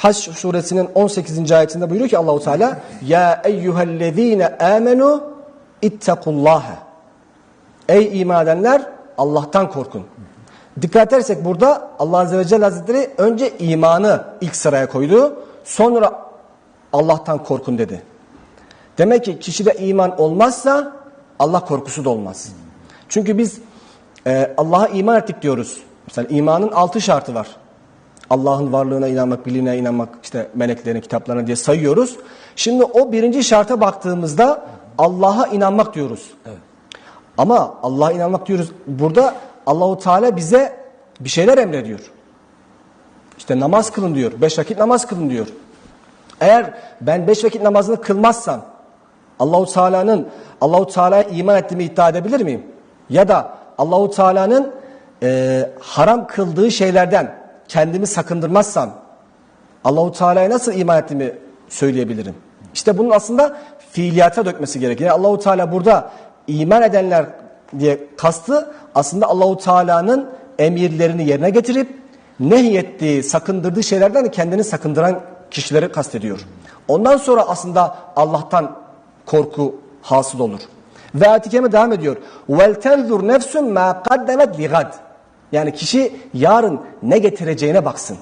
Haş suresinin 18. ayetinde buyuruyor ki Allahu Teala ya eyyuhellezine amenu ittakullaha. Ey iman edenler Allah'tan korkun. Dikkat edersek burada Allah Azze ve Celle Hazretleri önce imanı ilk sıraya koydu. Sonra Allah'tan korkun dedi. Demek ki kişide iman olmazsa Allah korkusu da olmaz. Çünkü biz e, Allah'a iman ettik diyoruz. Mesela imanın altı şartı var. Allah'ın varlığına inanmak, birliğine inanmak, işte meleklerine, kitaplarına diye sayıyoruz. Şimdi o birinci şarta baktığımızda Allah'a inanmak diyoruz. Ama Allah'a inanmak diyoruz. Burada Allahu Teala bize bir şeyler emrediyor. İşte namaz kılın diyor. Beş vakit namaz kılın diyor. Eğer ben beş vakit namazını kılmazsam Allahu Teala'nın Allahu Teala'ya iman ettiğimi iddia edebilir miyim? Ya da Allahu Teala'nın e, haram kıldığı şeylerden kendimi sakındırmazsam Allahu Teala'ya nasıl iman ettiğimi söyleyebilirim. İşte bunun aslında fiiliyata dökmesi gerekiyor. Yani Allahu Teala burada iman edenler diye kastı aslında Allahu Teala'nın emirlerini yerine getirip nehyettiği, sakındırdığı şeylerden kendini sakındıran kişileri kastediyor. Ondan sonra aslında Allah'tan korku hasıl olur. Ve ayet-i kerime devam ediyor. وَلْتَنْذُرْ نَفْسٌ مَا قَدَّمَتْ لِغَدْ yani kişi yarın ne getireceğine baksın.